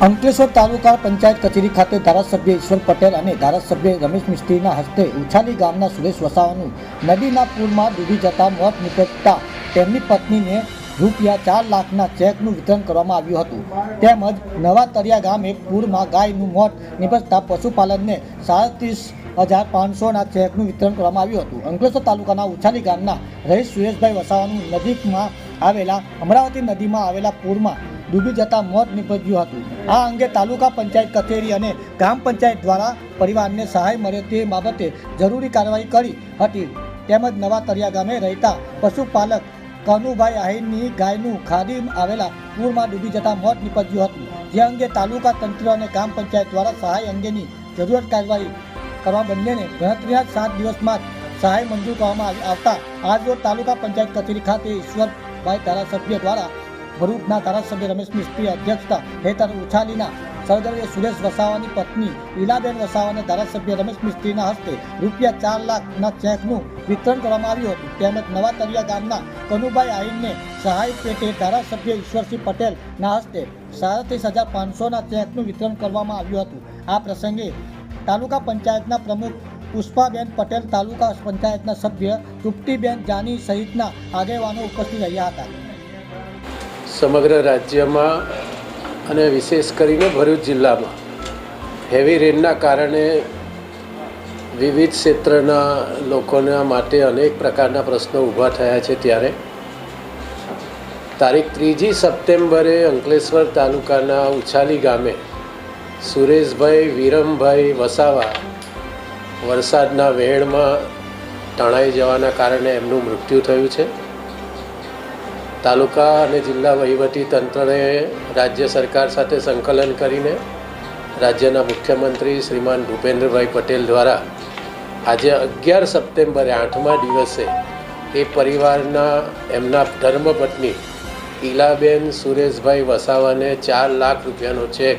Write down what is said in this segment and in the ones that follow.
અંકલેશ્વર તાલુકા પંચાયત કચેરી ખાતે ધારાસભ્ય ઈશ્વર પટેલ અને ધારાસભ્ય રમેશ મિસ્ત્રીના હસ્તે ઉછાલી ગામના સુરેશ વસાવાનું નદીના પૂરમાં ડૂબી જતા મોત નીપજતા તેમની પત્નીને રૂપિયા ચાર લાખના ચેકનું વિતરણ કરવામાં આવ્યું હતું. તેમજ નવા તરિયા ગામે પૂરમાં ગાયનું મોત નીપજતા પશુપાલનને સાડત્રીસ હજાર પાંચસોના ચેકનું વિતરણ કરવામાં આવ્યું હતું. અંકલેશ્વર તાલુકાના ઉછાલી ગામના રહીશ સુરેશભાઈ વસાવાનું નજીકમાં આવેલા અમરાવતી નદીમાં આવેલા પૂરમાં ડૂબી જતા મોત નીપજ્યું હતું. આ અંગે તાલુકા પંચાયત કચેરી અને ગ્રામ પંચાયત દ્વારા પરિવારને સહાય મળે તે બાબતે જરૂરી કાર્યવાહી કરી હતી. તેમજ નવા તરિયા ગામે રહેતા પશુપાલક કનુભાઈ આહિરની ગાયનું ખાડી આવેલા પૂરમાં ડૂબી જતા મોત નીપજ્યું હતું. જે અંગે તાલુકા તંત્ર અને ગ્રામ પંચાયત દ્વારા સહાય અંગેની જરૂરત કાર્યવાહી કરવા બંનેને ગણતરીના સાત દિવસમાં જ સહાય મંજૂર કરવામાં આવી- આવતા આજરોજ તાલુકા પંચાયત કચેરી ખાતે ઈશ્વરભાઈ ધારાસભ્ય દ્વારા ભરૂચના ધારાસભ્ય રમેશ મિસ્ત્રી, અધ્યક્ષતા હેઠળ ઉછાલીના સહદરવે સુરેશ વસાવાની પત્ની, ઈલાબેન વસાવાને ધારાસભ્ય રમેશ મિસ્ત્રીના હસ્તે રૂપિયા ચાર લાખના ચેકનું વિતરણ કરવામાં આવ્યું હતું. તેમજ નવા તરિયા ગામના કનુભાઈ આહિરને સહાય પેટે ધારાસભ્ય ઈશ્વરસિંહ પટેલના હસ્તે સાડત્રીસ હજાર પાંચસોના ચેકનું વિતરણ કરવામાં આવ્યું હતું. આ પ્રસંગે તાલુકા પંચાયતના પ્રમુખ પુષ્પાબેન પટેલ તાલુકા પંચાયતના સભ્ય તૃપ્તિબેન જાની સહિતના આગેવાનો ઉપસ્થિત રહ્યા હતા. સમગ્ર રાજ્યમાં અને વિશેષ કરીને ભરૂચ જિલ્લામાં હેવી રેનના કારણે વિવિધ ક્ષેત્રના લોકોના માટે અનેક પ્રકારના પ્રશ્નો ઊભા થયા છે ત્યારે. તારીખ ત્રીજી સપ્ટેમ્બરે અંકલેશ્વર તાલુકાના ઉછાલી ગામે સુરેશભાઈ, વિરમભાઈ વસાવા વરસાદના વહેણમાં તણાઈ જવાના કારણે એમનું મૃત્યુ થયું છે. તાલુકા અને જિલ્લા વહીવટી તંત્રએ રાજ્ય સરકાર સાથે સંકલન કરીને રાજ્યના મુખ્યમંત્રી શ્રીમાન ભૂપેન્દ્રભાઈ પટેલ દ્વારા આજે અગિયાર સપ્ટેમ્બરે આઠમા દિવસે એ પરિવારના એમના ધર્મપત્ની ઈલાબેન સુરેશભાઈ વસાવાને ચાર લાખ રૂપિયાનો ચેક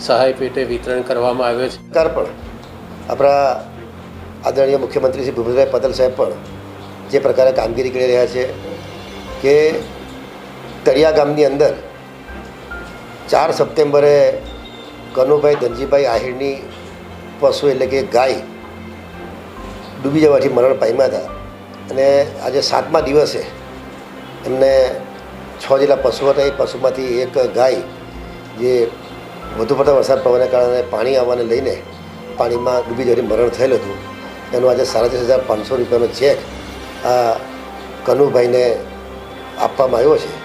સહાય પેટે વિતરણ કરવામાં આવ્યો છે. સરકાર પણ, આપણા આદરણીય મુખ્યમંત્રી શ્રી ભૂપેન્દ્રભાઈ પટેલ સાહેબ પણ જે પ્રકારે કામગીરી કરી રહ્યા છે કે તળિયા ગામની અંદર ચાર સપ્ટેમ્બરે કનુભાઈ ધનજીભાઈ આહિરની પશુ એટલે કે ગાય ડૂબી જવાથી મરણ પામ્યા હતા. અને આજે સાતમા દિવસે એમને છ જેટલા પશુ હતા. એ પશુમાંથી એક ગાય જે વધુ પડતા વરસાદ પડવાને કારણે પાણી આવવાને લઈને પાણીમાં ડૂબી જવાથી મરણ થયેલું હતું. એનું આજે સાડત્રીસ હજાર પાંચસો રૂપિયાનો ચેક આ કનુભાઈને આપવામાં આવ્યો છે.